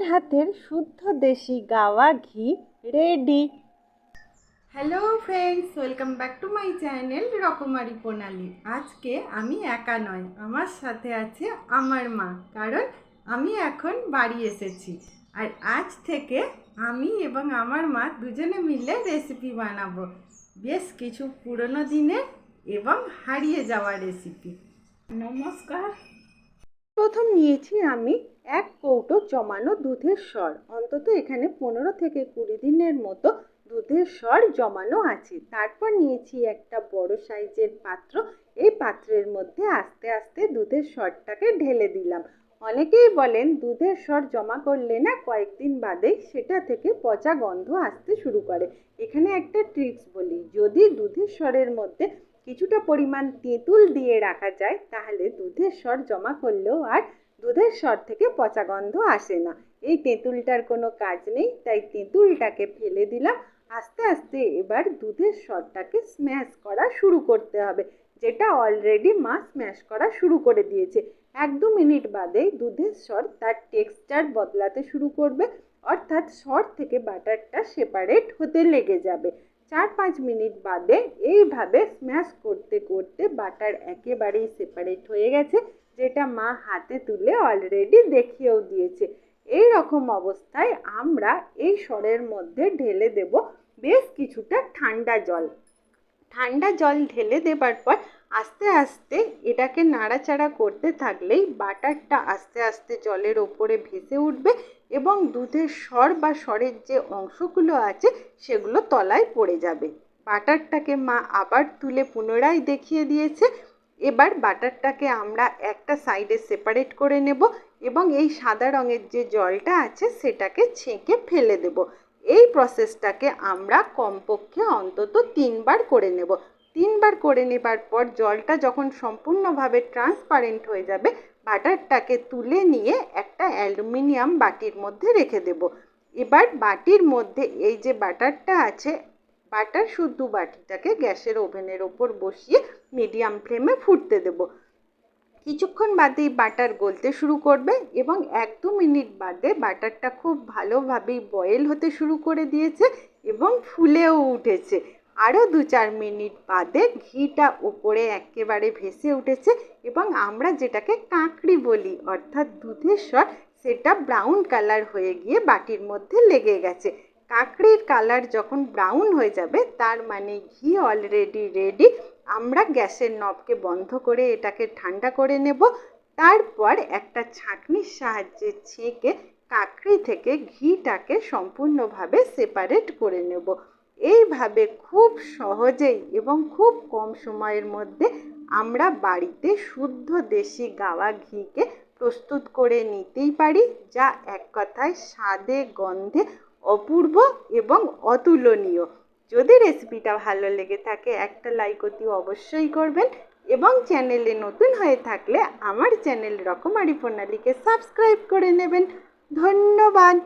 মায়ের হাতের শুদ্ধ দেশি গাওয়া ঘি ready hello friends welcome back to my channel রকমারি প্রণালী। আজকে আমি একা নয়, আমার সাথে আছে আমার মা, কারণ আমি এখন বাড়ি এসেছি। আর আজ থেকে আমি এবং আমার মা দুজনে মিলে রেসিপি বানাবো। বেশ কিছু পুরনো দিনের এবং হারিয়ে যাওয়া রেসিপি নমস্কার। প্রথম নিয়েছি আমি এক কৌটো জমানো দুধের স্বর অন্তত এখানে পনেরো থেকে কুড়ি দিনের মতো দুধের স্বর জমানো আছে। তারপর নিয়েছি একটা বড় সাইজের পাত্র। এই পাত্রের মধ্যে আস্তে আস্তে দুধের স্বরটাকে ঢেলে দিলাম। অনেকেই বলেন দুধের স্বর জমা করলে না কয়েকদিন বাদে সেটা থেকে পচা গন্ধ আসতে শুরু করে। এখানে একটা ট্রিক্স বলি। যদি দুধের স্বরের মধ্যে কিছুটা পরিমাণ তেঁতুল দিয়ে রাখা যায়, তাহলে দুধের স্বর জমা করলেও আর দুধের স্বর থেকে পচা গন্ধ আসে না। এই তেঁতুলটার কোনো কাজ নেই, তাই তেঁতুলটাকে ফেলে দিলাম। আস্তে আস্তে এবার দুধের স্বরটাকে স্ম্যাশ করা শুরু করতে হবে, যেটা অলরেডি মা স্ম্যাশ করা শুরু করে দিয়েছে। এক দু মিনিট বাদে দুধের স্বর তার টেক্সচার বদলাতে শুরু করবে, অর্থাৎ স্বর থেকে বাটারটা সেপারেট হতে লেগে যাবে। চার পাঁচ মিনিট বাদে এইভাবে স্ম্যাশ করতে করতে বাটার একেবারেই সেপারেট হয়ে গেছে, যেটা মা হাতে তুলে অলরেডি দেখিয়েও দিয়েছে। এই রকম অবস্থায় আমরা এই স্বরের মধ্যে ঢেলে দেব বেশ কিছুটা ঠান্ডা জল। ঠান্ডা জল ঢেলে দেবার পর আস্তে আস্তে এটাকে নাড়াচাড়া করতে থাকলেই বাটারটা আস্তে আস্তে জলের ওপরে ভেসে উঠবে এবং দুধের স্বর বা স্বরের যে অংশগুলো আছে সেগুলো তলায় পড়ে যাবে। বাটারটাকে মা আবার তুলে পুনরায় দেখিয়ে দিয়েছে। এবার বাটারটাকে আমরা একটা সাইডে সেপারেট করে নেব এবং এই সাদা রঙের যে জলটা আছে সেটাকে ছেঁকে ফেলে দেব। এই প্রসেসটাকে আমরা কমপক্ষে অন্তত তিনবার করে নেব। তিনবার করে নেবার পর জলটা যখন সম্পূর্ণভাবে ট্রান্সপারেন্ট হয়ে যাবে, বাটারটাকে তুলে নিয়ে একটা অ্যালুমিনিয়াম বাটির মধ্যে রেখে দেব। এবার বাটির মধ্যে এই যে বাটারটা আছে, বাটার শুদ্ধ বাটিটাকে গ্যাসের ওভেনের ওপর বসিয়ে মিডিয়াম ফ্লেমে ফুটতে দেব। কিছুক্ষণ বাদেই বাটার গলতে শুরু করবে এবং এক দু মিনিট বাদে বাটারটা খুব ভালোভাবেই বয়েল হতে শুরু করে দিয়েছে এবং ফুলেও উঠেছে। আরও দু চার মিনিট বাদে ঘিটা উপরে একেবারে ভেসে উঠেছে এবং আমরা যেটাকে কাঁকড়ি বলি, অর্থাৎ দুধের স্বর, সেটা ব্রাউন কালার হয়ে গিয়ে বাটির মধ্যে লেগে গেছে। কাঁকড়ির কালার যখন ব্রাউন হয়ে যাবে, তার মানে ঘি অলরেডি রেডি আমরা গ্যাসের নবকে বন্ধ করে এটাকে ঠান্ডা করে নেব। তারপর একটা ছাঁকনির সাহায্যে ছেঁকে কাঁকড়ি থেকে ঘিটাকে সম্পূর্ণভাবে সেপারেট করে নেব। এইভাবে খুব সহজেই এবং খুব কম সময়ের মধ্যে আমরা বাড়িতে শুদ্ধ দেশি গাওয়া ঘিকে প্রস্তুত করে নিতেই পারি, যা এক কথায় স্বাদে, গন্ধে অপূর্ব এবং অতুলনীয়। যদি রেসিপিটা ভালো লেগে থাকে, একটা লাইক অতি অবশ্যই করবেন এবং চ্যানেলে নতুন হয়ে থাকলে আমার চ্যানেল রকমারি প্রণালীকে সাবস্ক্রাইব করে নেবেন। ধন্যবাদ।